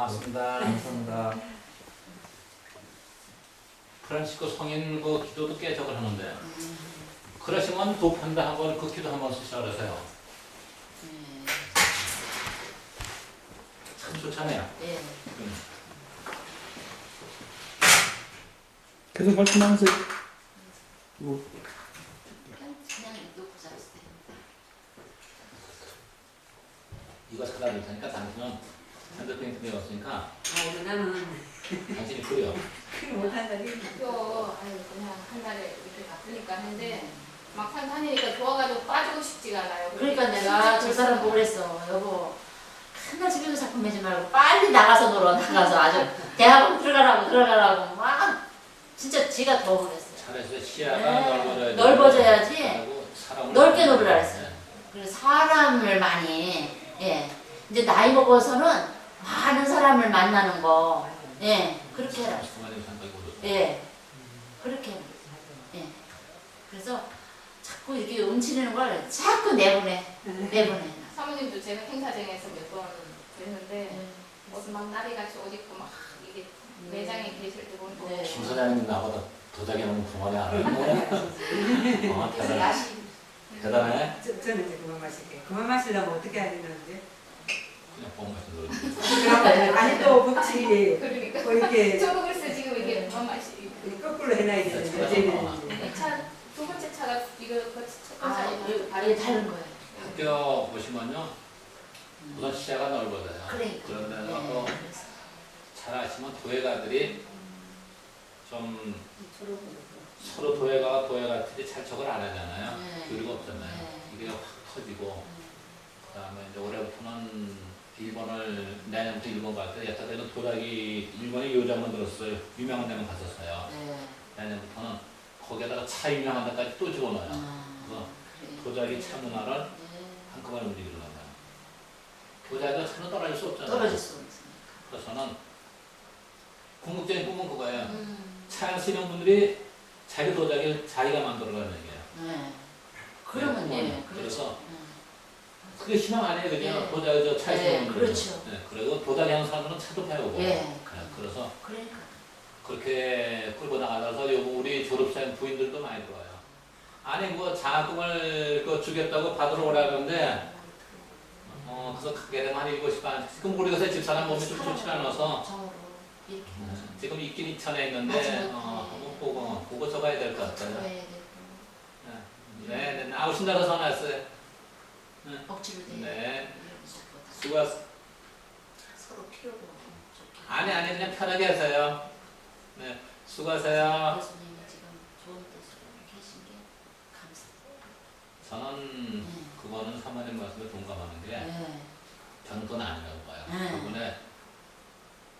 고맙습니다. 감사합니다. 프란시스코 성인 그 기도도 꽤 저걸 하는데 그러시면 도판다 한번 그 기도 한번 쓰시라 그러세요. 네. 참 좋잖아요. 네. 음. 계속 말씀하세요. 뭐. 이거 사다 줄 테니까 당신은 핸드폰 배웠으니까 아, 나는 당신이 그래요. 그 못한다니. 학교 아니 그냥 한 달에 이렇게 바쁘니까 했는데 막상 다니니까 좋아가지고 빠지고 싶지가 않아요. 그러니까 그게 내가 저 사람 보고 그랬어. 여보, 맨날 집에서 작품 매지 말고 빨리 나가서 놀아. 나가서 아주 대학원 들어가라고 들어가라고 막 진짜 지가 더 그랬어요. 잘해서 시야가 네. 넓어져야 넓어져야지. 사람을 넓게 놀으라 그랬어요. 네. 그래서 사람을 많이 예 이제 나이 먹어서는 많은 사람을 만나는 거 예 그렇게 해라. 예 그렇게 해라. 예 그래서 자꾸 이렇게 움츠리는 걸 자꾸 내보내 내보내. 사모님도 제가 행사장에서 몇 번 뵀는데 예. 무슨 막 나비 같이 옷 입고 막 이게 매장에 계실 때 보니까 네. 김 사장님 나보다 도자기 너무 그만이 안. 어, 그래서 대단해. 야식 대단해. 저, 저는 이제 그만 마실게요. 그만 마시려면 어떻게 해야 되는데? 그냥 뻥 같은 소리. 그럼 아니 또 법칙이 그러니까 뭐 이렇게 저도 글쎄 지금 이게 뭔 맛이 거꾸로 해놔야 되는데 차두 번째 차가 이거 그첫 번째 아 이거 발이 다른 거예요. 학교 보시면요. 우선 시야가 넓어져요. 그러니까. 그런데 예, 또 그래서 잘 아시면 도예가들이 좀 서로 도예가가 도예가들이 잘 적을 안 하잖아요. 네. 교류가 없잖아요. 네. 이게 확 터지고 그다음에 이제 올해부터는 일본을 내년부터 일본 갈 때 여태까지는 도자기 일본에 요자만 들었어요. 유명한 데만 갔었어요. 네. 내년부터는 거기에다가 차 유명한 데까지 또 집어넣어요. 아, 그래서 그래요. 도자기 차 문화를 네. 한꺼번에 움직이려고 해요. 도자기가 차는 떨어질 수 없잖아요. 떨어질 수 없으니까. 그래서 저는 궁극적인 꿈은 그거예요. 음, 차 쓰는 분들이 자기 도자기를 자기가 만들어가는 얘기예요. 네. 그러면 네, 네, 그래서 그렇죠. 그게 희망 아니에요, 그죠? 네. 도자기 저 차에 네, 쓰는 분들. 그렇죠. 네, 그리고 도자기 하는 사람들은 차도 배우고. 예. 네, 그래서 그러니까. 그렇게 끌고 나가서 요거 우리 졸업생 부인들도 많이 들어와요. 아니 뭐 장학금을 그 주겠다고 받으러 오라는데 어 그래서 가게 되면 한 7시 반 지금 우리 요새 집사람 몸이 좀 좋지 않아서 정으로 이렇게 음, 지금 있긴 이천에 있는데 맞아요. 어 한번 보고 보고 적어야 될 것 같아요. 네, 네, 아우 신다고 전화했어요. 억지로 돼. 네, 수고했어. 서로 필요로 좋게. 아니 아니 그냥 편하게 하세요. 네, 수고하세요. 교수님이 지금 좋은 뜻으로 계신 게 감사. 저는 그거는 사모님 말씀에 동감하는 게 네. 그건 아니라고 봐요. 네. 그분에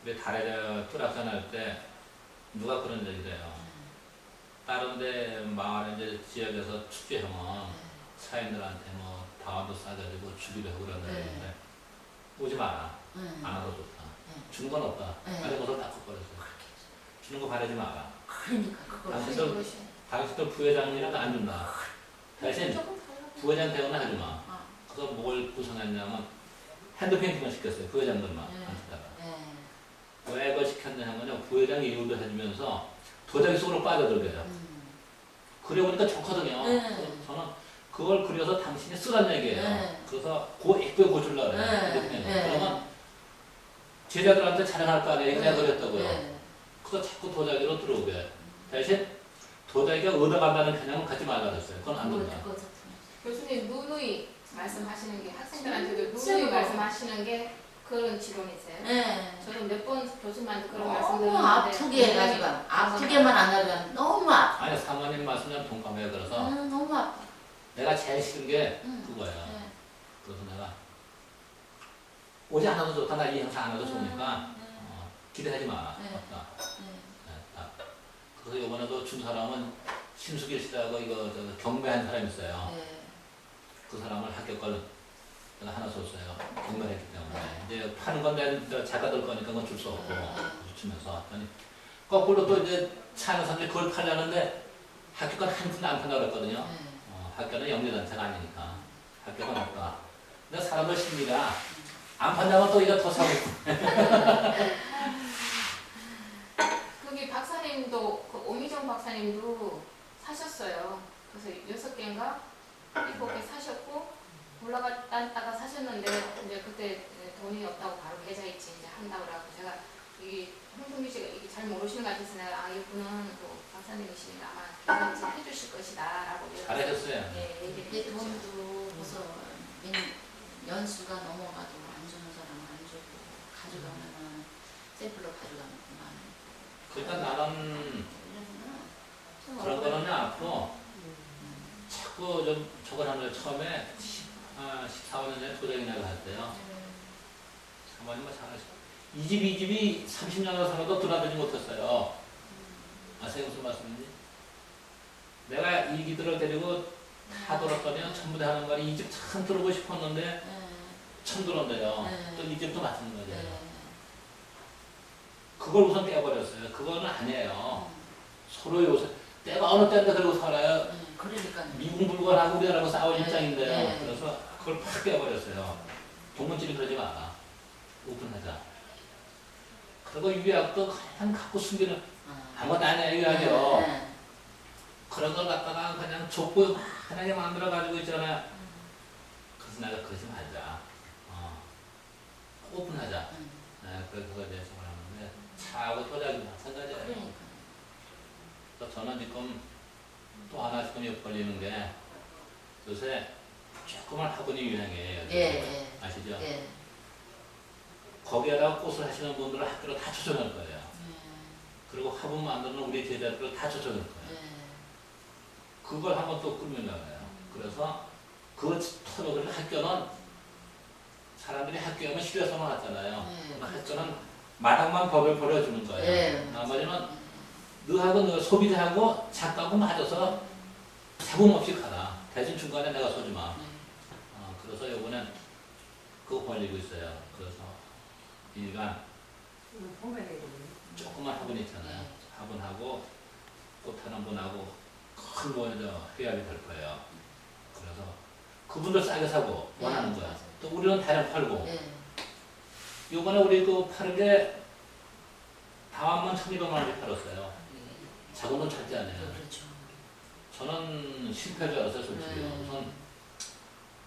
왜 달에 저 뚜락산 할때 누가 그런 얘기래요. 다른데 마을 이제 지역에서 축제하면 사인들한테 뭐 다원도 싸가지고 주기로 하고 그런다 네. 그러는데 오지 마라. 네. 안 와도 좋다. 네. 주는 건 없다. 네. 빨리 것을 딱 걷버렸어요. 주는 거 바라지 마라. 그러니까 그걸 당신도 당신도 부회장이라도 안 준다. 대신 조금 달라. 부회장 대우는 하지 마. 아, 그래서 뭘 구성했냐면 핸드페인팅을 시켰어요. 부회장들만 네. 한다가 네. 왜 그걸 시켰냐면요. 부회장 이유도 해주면서 도자기 속으로 빠져들게요. 음. 그려보니까 좋거든요. 네. 그래서 저는 그걸 그려서 당신이 쓰란 얘기예요. 네. 그래서 그 예쁘게 고줄라 그래요. 네. 네. 그러면 제자들한테 자랑할 거 아니에요. 내가 그렸다고요. 네. 그래서 자꾸 도자기로 들어오게. 대신 도자기가 얻어 간다는 개념은 갖지 말라 그랬어요. 그건 안 된다. 교수님 누누이 말씀하시는 게 학생들한테도 진짜 누누이. 말씀하시는 게 그런 지론이세요. 네. 저도 몇번 교수님한테 그런 말씀 너무 드렸는데 아프게 해가지고 아프게만 안 하면 너무 아파. 아니 사모님 말씀이랑 동감해요. 그래서 아, 너무 아파. 내가 제일 싫은 게 응. 그거예요. 네. 그래서 내가 오지 않아도 좋다. 나 이 행사 안 해도 좋으니까 네. 어, 기대하지 마. 네. 맞다. 네. 네, 딱. 그래서 이번에도 준 사람은 심수길 씨라고 이거 저 경매한 사람이 있어요. 네. 그 사람을 합격을 내가 하나 줬어요. 경매했기 때문에. 이제 파는 건내 작가들 거니까 그건 줄 수 없고 주면서 했더니 거꾸로 또 이제 차는 사람들이 그걸 팔려는데 학교가 한 푼도 안 판다고 그랬거든요. 네. 학교는 영리 단체가 아니니까 학교가 높다. 근데 사람을 심리가 안 판다고 또 이거 더 사고. 거기 박사님도 그 오미정 박사님도 사셨어요. 그래서 여섯 개인가 일곱 개 사셨고 올라갔다가 사셨는데 이제 그때 돈이 없다고 바로 계좌 이체 이제 한다고 하고 제가 게 홍승규 씨가 이게 잘 모르시는 것 같아서 내가 아 이분은 또 박사님이시니까 아마 괜찮지 해주실 것이다라고 내가 잘하셨어요. 예, 얘기를 근데. 돈도 무서워. 민- 연수가 넘어가도 안 주는 사람은 안 주고 가져가면은 샘플로 가져가면 그만. 그러니까 나는 이러면은 좀 그런. 거는 앞으로 자꾸 좀 저걸 하는 처음에 10, 아, 14, 5년 전에 도장이 나가 했대요. 사모님 뭐 잘하시고. 이 집, 이 집이 30년을 살아도 드나들지 못했어요. 아세요? 무슨 말씀인지? 내가 이 기들을 데리고 다 돌았더니 전부 다 하는 말이 이 집 참 들어보고 싶었는데 네. 처음 들었는데요. 네. 또이 집도 마찬가지예요. 네. 그걸 우선 떼어버렸어요. 그거는 아니에요. 서로 요새 때가 어느 때인데 그러고 살아요. 네. 그러니까. 미궁불건하고 우리나라고 싸울 네. 입장인데요. 네. 그래서 그걸 팍 떼어버렸어요. 동문질이 그러지 마라. 오픈하자. 그리고 유약도 그냥 갖고 숨기는 아. 아무것도 아니에요 유약이요. 네. 그런 걸 갖다가 그냥 족보 하나게 만들어 가지고 있잖아요. 그래서 내가 그러지 말자. 어. 오픈하자. 음. 네, 그래서 그거에 대해서 하는데 차하고 도자기 마찬가지예요. 그러니까. 그래서 저는 지금 또 하나 지금 엿걸리는 게 요새 조그만 화분이 유행해요. 예, 예. 아시죠? 예. 거기에다가 꽃을 하시는 분들은 학교로 다 초청할 거예요. 예. 그리고 화분 만드는 우리 제자들을 다 초청할 거예요. 예. 그걸 한번 또 꾸며 나가요. 그래서 그 터놓을 학교는 사람들이 학교에 오면 실내서만 왔잖아요. 네, 그렇죠. 학교는 마당만 법을 버려주는 거예요. 예. 나머지는 너하고 너 소비자하고 작가하고 맞아서 세분 없이 가라. 대신 중간에 내가 서지 마. 네. 어, 그래서 요번엔 그거 벌리고 있어요. 그래서 되거든요. 조그만 화분 있잖아요. 네. 화분하고 꽃 하는 분하고 큰 모여서 회합이 될 거예요. 그래서 그분들 싸게 사고 네, 원하는 거야. 맞아요. 또 우리는 대량 팔고. 예. 요번에 우리 그 파는 게 다음만 1200만 원씩 팔았어요. 안 해요. 그렇죠. 저는 실패할 줄 알았어요, 솔직히. 네. 우선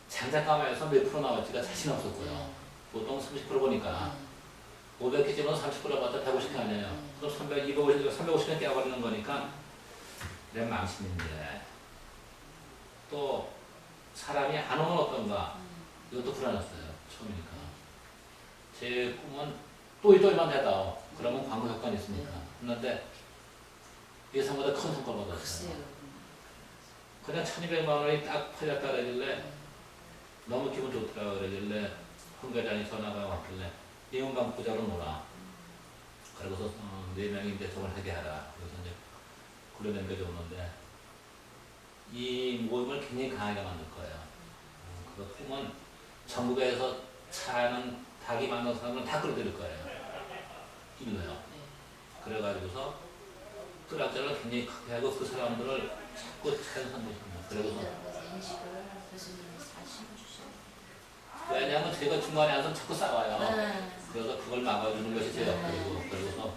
장작감에서 몇 프로 나올지가 자신 없었고요. 예. 보통 30% 보니까 500kg면 30% 봤자 150개 아니에요. 음. 그럼 300, 250, 350개 깨버리는 거니까 내 망신인데 또 사람이 안 오면 어떤가 이것도 불안했어요. 처음이니까. 제 꿈은 또 이또이만 해다. 그러면 광고 효과는 있으니까. 했는데 예상보다 큰 성과를. 글쎄요. 그냥 1200만 원이 딱 팔렸다 그러길래 너무 기분 좋더라 그러길래 홍 회장이 전화가 왔길래 이문방 부자로 놀아. 그러고서 어, 네 명이 저걸 하게 하라. 그래서 이제 굴려낸 게 좋는데 이 모임을 굉장히 강하게 만들 거예요. 어, 그 꿈은 전국에서 차는 닭이 많은 사람을 다 끌어들일 거예요. 일로요. 네. 그래가지고서 끄락자를 굉장히 크게 하고 그 사람들을 자꾸 선보십니다. 그러고서 그래서 심어주셔요. 왜냐하면 제가 중간에 앉아서 자꾸 싸워요. 네. 그래서 그걸 막아주는 것이 제 역할이고 그러고서